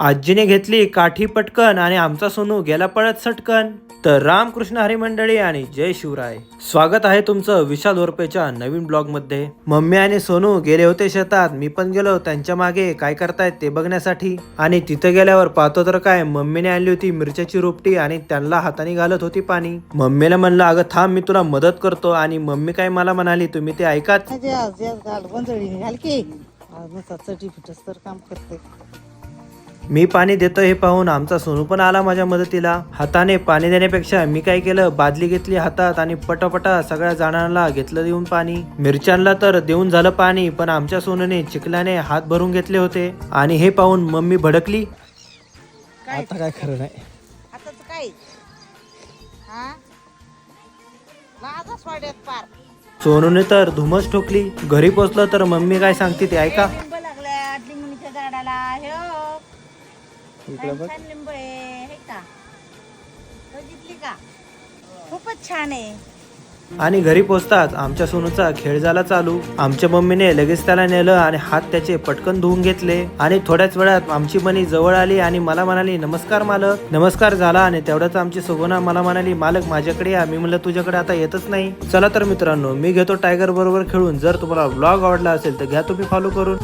आजीने घेतली काठी पटकन आणि आमचा सोनू गेला पळत सटकन. तर रामकृष्ण हरी मंडळी आणि जय शिवराय. स्वागत आहे तुमचं विशाल ओरपेच्या नवीन ब्लॉगमध्ये मम्मी आणि सोनू गेले होते शेतात मी पण गेलो त्यांच्या मागे काय करतायत ते बघण्यासाठी. आणि तिथे गेल्यावर पाहतो तर काय मम्मीने आणली होती मिरच्याची रोपटी आणि त्यांना हाताने घालत होती पाणी. मम्मीला म्हणलं अगं थांब मी तुला मदत करतो. आणि मम्मी काय मला म्हणाली तुम्ही ते ऐकाच काम करते मी पाणी देतो हे पाहून आमचा सोनू पण आला माझ्या मदतीला. हाताने पाणी देण्यापेक्षा मी काय केलं? बादली घेतली हातात आणि पटापटा सगळ्या जणांना घेतलं देऊन पाणी. मिरच्यांना तर देऊन झालं पाणी पण आमच्या सोनूने चिखल्याने हात भरून घेतले होते. आणि हे पाहून मम्मी भडकली. आता काय खरं नाही. आता काय? हा? सोनूने तर धुमस ठोकली. घरी पोचलं तर मम्मी काय सांगते ते ऐका. झाडाला. हे हो. छान लिंब आहे हे का? बघितली का? खूपच छान आहे. आणि घरी पोचताच आमच्या सोनूचा खेळ झाला चालू. आमच्या मम्मीने लगेच त्याला नेलं आणि हात त्याचे पटकन धुवून घेतले. आणि थोड्याच वेळात आमची बनी जवळ आली आणि मला म्हणाली नमस्कार मालक. नमस्कार झाला आणि तेवढ्याच आमची सुगुणा मला म्हणाली मालक माझ्याकडे या. मी म्हणलं तुझ्याकडे आता येतच नाही. चला तर मित्रांनो मी घेतो टायगर बरोबर खेळून. जर तुम्हाला ब्लॉग आवडला असेल तर घ्या तुम्ही फॉलो करून.